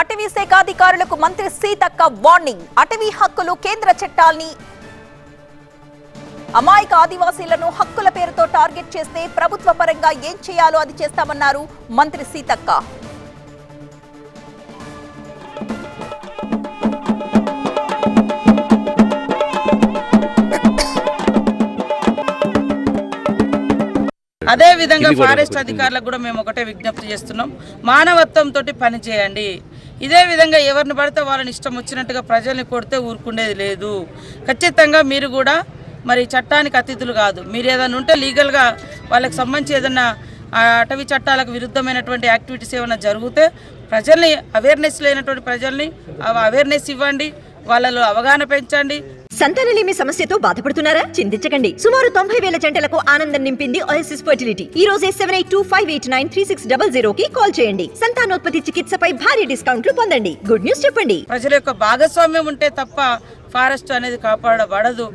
ఉన్నతాధికారులకు మంత్రి సీతక్క వార్నింగ్. అటవీ హక్కులు కేంద్ర చట్టాల్ని అమాయక ఆదివాసీలను హక్కుల పేరుతో టార్గెట్ చేస్తే ప్రభుత్వ పరంగా ఏం చేయాలో అది చేస్తామన్నారు మంత్రి సీతక్క. అదే విధంగా ఫారెస్ట్ అధికారులకు కూడా మేము ఒకటే విజ్ఞప్తి చేస్తున్నాం. మానవత్వంతో పని చేయండి. ఇదే విధంగా ఎవరిని పడితే వాళ్ళని ఇష్టం వచ్చినట్టుగా ప్రజల్ని కొడితే ఊరుకునేది లేదు. ఖచ్చితంగా మీరు కూడా మరి చట్టానికి అతిథులు కాదు. మీరు ఏదైనా ఉంటే లీగల్గా వాళ్ళకి సంబంధించి ఏదైనా ఆ అటవీ చట్టాలకు విరుద్ధమైనటువంటి యాక్టివిటీస్ ఏమైనా జరిగితే ప్రజల్ని అవేర్నెస్ లేనటువంటి ప్రజల్ని అవేర్నెస్ ఇవ్వండి. వాళ్ళలో అవగాహన పెంచండి. సంతానలేమి సమస్యతో బాధపడుతున్నారా? చింతించకండి. సుమారు తొంభై వేల జంటలకు ఆనందం నింపింది ఓఎస్ఎస్ ఫర్టిలిటీ ఈ రోజే seven eight two five eight nine three six double zero కి కాల్ చేయండి. సంతానోత్పత్తి చికిత్సపై భారీ డిస్కౌంట్లు పొందండి. గుడ్ న్యూస్ చెప్పండి. ప్రజల యొక్క భాగస్వామ్యం ఉంటే తప్ప ఫారెస్ట్ అనేది కాపాడబడదు.